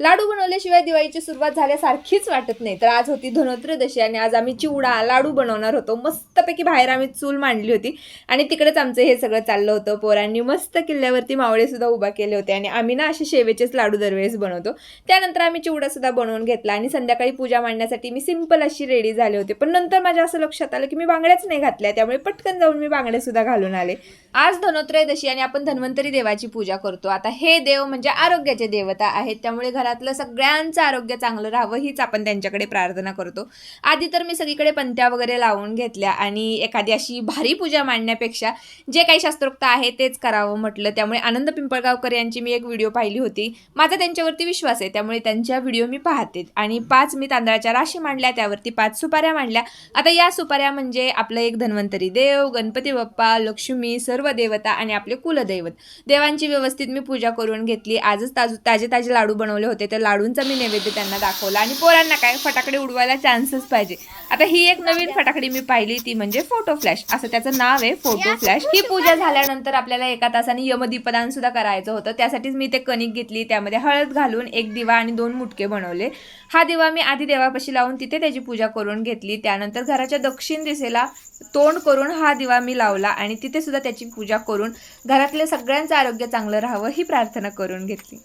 लाडू बनवल्याशिवाय दिवाळीची सुरुवात झाल्यासारखीच वाटत नाही. तर आज होती धनोत्रदशी आणि आज आम्ही चिवडा लाडू बनवणार होतो. मस्तपैकी बाहेर आम्ही चूल मांडली होती. आणि तिकडेच आमचं हे सगळं चाललं होतं. पोरांनी मस्त किल्ल्यावरती मावळेसुद्धा उभा केले होते. आणि आम्ही ना असे शेवेचेच लाडू दरवेळेस बनवतो. त्यानंतर आम्ही चिवडासुद्धा बनवून घेतला. आणि संध्याकाळी पूजा मांडण्यासाठी मी सिंपल अशी रेडी झाले होते. पण नंतर माझ्या असं लक्षात आलं की मी बांगड्याच नाही घातल्या. त्यामुळे पटकन जाऊन मी बांगड्यासुद्धा घालून आले. आज धनोत्रयदशी आणि आपण धन्वंतरी देवाची पूजा करतो. आता हे देव म्हणजे आरोग्याचे देवता आहेत. त्यामुळे घरातलं सगळ्यांचं आरोग्य चांगलं राहावं हीच आपण त्यांच्याकडे प्रार्थना करतो. आधी तर मी सगळीकडे पंत्या वगैरे लावून घेतल्या आणि एखादी अशी भारी पूजा मांडण्यापेक्षा जे काही शास्त्रोक्त आहे तेच करावं म्हटलं. त्यामुळे आनंद पिंपळगावकर यांची मी एक व्हिडिओ पाहिली होती. माझा त्यांच्यावरती विश्वास आहे. त्यामुळे त्यांच्या व्हिडिओ मी पाहते. आणि पाच मी तांदळाच्या राशी मांडल्या. त्यावरती पाच सुपाऱ्या मांडल्या. आता या सुपाऱ्या म्हणजे आपलं एक धन्वंतरी देव गणपती बाप्पा लक्ष्मी सर्व देवता आणि आपले कुलदैवत. देवांची व्यवस्थित मी पूजा करून घेतली. आजच ताजू ताजे ताजे लाडू बनवले होते. तर लाडूंचा मी नैवेद्य त्यांना दाखवला आणि पोरांना काय फटाकडे उडवायला चान्सच पाहिजे. आता ही एक नवीन फटाकडी मी पाहिली ती म्हणजे फोटो फ्लॅश असं त्याचं नाव आहे फोटो फ्लॅश ही पूजा झाल्यानंतर आपल्याला एका तासाने यमदीपदान सुद्धा करायचं होतं. त्यासाठीच मी ते कणिक घेतली त्यामध्ये हळद घालून एक दिवा आणि दोन मुटके बनवले. हा दिवा मी आधी देवापाशी लावून तिथे त्याची पूजा करून घेतली. त्यानंतर घराच्या दक्षिण दिशेला तोंड करून हा दिवा मी लावला आणि तिथे सुद्धा त्याची पूजा करून घरातल्या सगळ्यांचं आरोग्य चांगलं राहावं ही प्रार्थना करून घेतली.